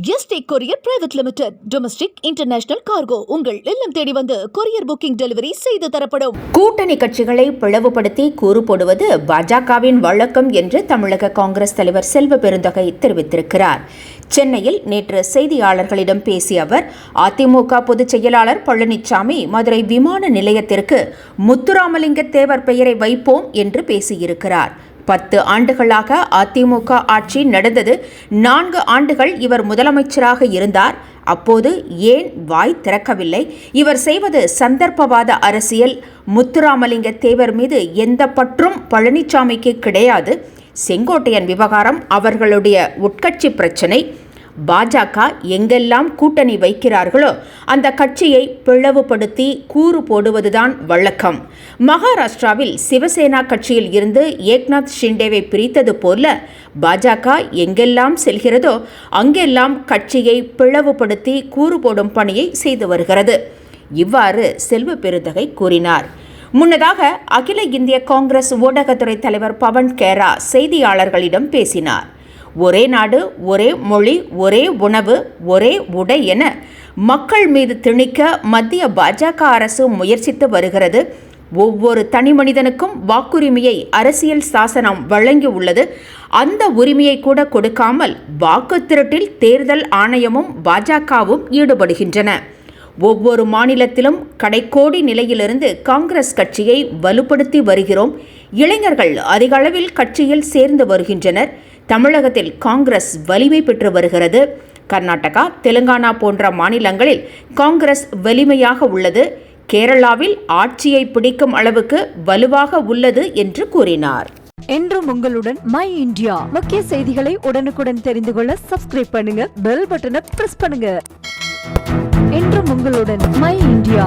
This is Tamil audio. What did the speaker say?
ST courier private limited. Domestic international cargo. உங்கள் இல்லம் தேடி வந்து கொரியர் புக்கிங் டெலிவரி செய்து தரப்படும். கூட்டணி கட்சிகளை பிளவுபடுத்தி கூறு போடுவது பாஜகவின் வழக்கம் என்று தமிழக காங்கிரஸ் தலைவர் செல்வ பெருந்தகை தெரிவித்திருக்கிறார். சென்னையில் நேற்று செய்தியாளர்களிடம் பேசிய அவர் அதிமுக பொதுச் செயலாளர் பழனிசாமி மதுரை விமான நிலையத்திற்கு முத்துராமலிங்க தேவர் பெயரை வைப்போம் என்று பேசியிருக்கிறார். பத்து ஆண்டுகளாக அதிமுக ஆட்சி நடந்தது. நான்கு ஆண்டுகள் இவர் முதலமைச்சராக இருந்தார். அப்போது ஏன் வாய் திறக்கவில்லை? இவர் செய்வது சந்தர்ப்பவாத அரசியல். முத்துராமலிங்க தேவர் மீது எந்த பற்றும் பழனிசாமிக்கு கிடையாது. செங்கோட்டையன் விவகாரம் அவர்களுடைய உட்கட்சி பிரச்சனை. பாஜக எங்கெல்லாம் கூட்டணி வைக்கிறார்களோ அந்த கட்சியை பிளவுபடுத்தி கூறு போடுவதுதான் வழக்கம். மகாராஷ்டிராவில் சிவசேனா கட்சியில் இருந்து ஏக்நாத் ஷிண்டேவை பிரித்தது போல பாஜக எங்கெல்லாம் செல்கிறதோ அங்கெல்லாம் கட்சியை பிளவுபடுத்தி கூறு போடும் பணியை செய்து வருகிறது. இவ்வாறு செல்வ பெருந்தகை கூறினார். முன்னதாக அகில இந்திய காங்கிரஸ் ஊடகத்துறை தலைவர் பவன் கேரா செய்தியாளர்களிடம் பேசினார். ஒரே நாடு ஒரே மொழி ஒரே உணவு ஒரே உடை என மக்கள் மீது திணிக்க மத்திய பாஜக அரசு முயற்சித்து வருகிறது. ஒவ்வொரு தனி மனிதனுக்கும் வாக்குரிமையை அரசியல் சாசனம் வழங்கி உள்ளது. அந்த உரிமையை கூட கொடுக்காமல் வாக்கு திருட்டில் தேர்தல் ஆணையமும் பாஜகவும் ஈடுபடுகின்றன. ஒவ்வொரு மாநிலத்திலும் கடைக்கோடி நிலையிலிருந்து காங்கிரஸ் கட்சியை வலுப்படுத்தி வருகிறோம். இளைஞர்கள் அதிக அளவில் கட்சியில் சேர்ந்து வருகின்றனர். தமிழகத்தில் காங்கிரஸ் வலிமை பெற்று வருகிறது. கர்நாடகா தெலுங்கானா போன்ற மாநிலங்களில் காங்கிரஸ் வலிமையாக உள்ளது. கேரளாவில் ஆட்சியை பிடிக்கும் அளவுக்கு வலுவாக உள்ளது என்று கூறினார். என்றும் உங்களுடன் மை இந்தியா. முக்கிய செய்திகளை உடனுக்குடன் தெரிந்து கொள்ள சப்ஸ்கிரைப் பண்ணுங்க பெல் பட்டனை பிரஸ் பண்ணுங்க. என்றும் உங்களுடன் my India.